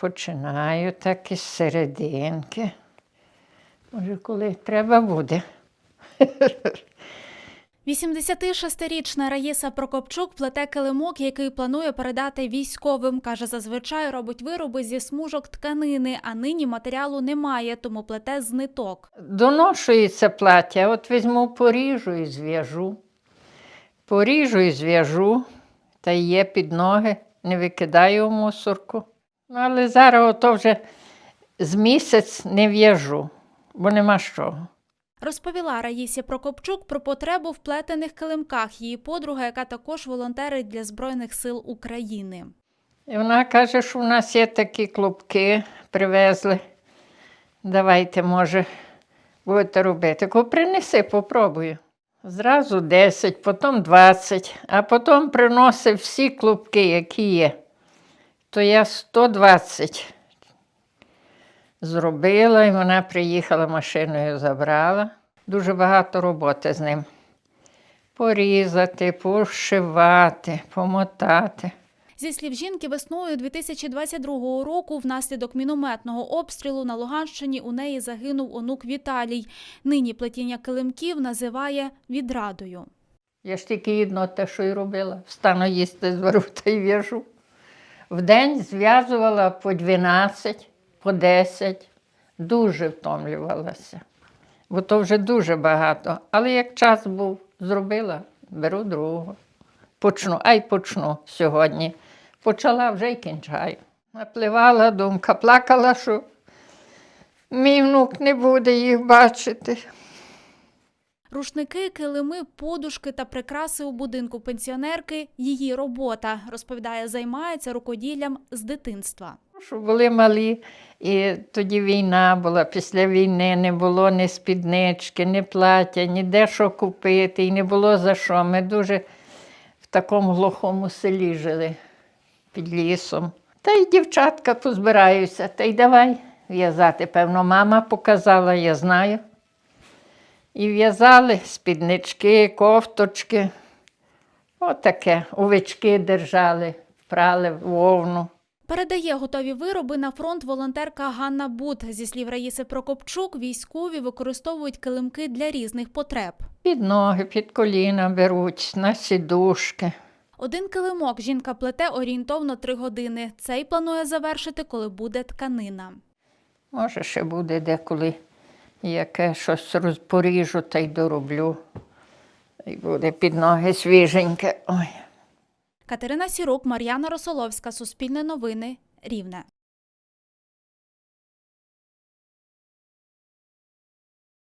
Починаю так із серединки. Може, коли треба буде. 86-річна Раїса Прокопчук плете килимок, який планує передати військовим. Каже, зазвичай робить вироби зі смужок тканини, а нині матеріалу немає, тому плете з ниток. Доношується плаття, от візьму, поріжу і зв'яжу. Поріжу і зв'яжу, та є під ноги, не викидаю в мусорку. Ну, але зараз ото вже з місяць не в'яжу, бо нема з чого. Розповіла Раїсі Прокопчук про потребу в плетених килимках. Її подруга, яка також волонтерить для Збройних сил України. І вона каже, що в нас є такі клубки, привезли. Давайте, може, будете робити. Кажу, принеси, попробую. Зразу 10, потім 20, а потім приносив всі клубки, які є. То я 120 зробила, і вона приїхала машиною, забрала. Дуже багато роботи з ним. Порізати, пошивати, помотати. Зі слів жінки, весною 2022 року внаслідок мінометного обстрілу на Луганщині у неї загинув онук Віталій. Нині плетіння килимків називає відрадою. Я ж тільки одно те, що й робила. Встану їсти звару та й в'яжу. Вдень зв'язувала по 12, по 10. Дуже втомлювалася. Бо то вже дуже багато. Але як час був, зробила, беру другого. Почну, ай почну сьогодні. Почала вже й кінчаю. Напливала думка, плакала, що мій внук не буде їх бачити. Рушники, килими, подушки та прикраси у будинку пенсіонерки – її робота. Розповідає, займається рукоділлям з дитинства. Що були малі, і тоді війна була, після війни не було ні спіднички, ні плаття, ніде що купити, і не було за що. Ми дуже в такому глухому селі жили під лісом. Та й дівчатка позбираюся, та й давай в'язати. Певно, мама показала, я знаю. І в'язали спіднички, кофточки. Отаке, овечки держали, прали вовну. Передає готові вироби на фронт волонтерка Ганна Бут. Зі слів Раїси Прокопчук, військові використовують килимки для різних потреб. Під ноги, під коліна беруть, на сідушки. Один килимок жінка плете орієнтовно три години. Цей планує завершити, коли буде тканина. Може, ще буде деколи яке щось розпоріжу та й дороблю. І буде під ноги свіженьке. Ой. Катерина Сірук, Мар'яна Росоловська, Суспільне новини, Рівне.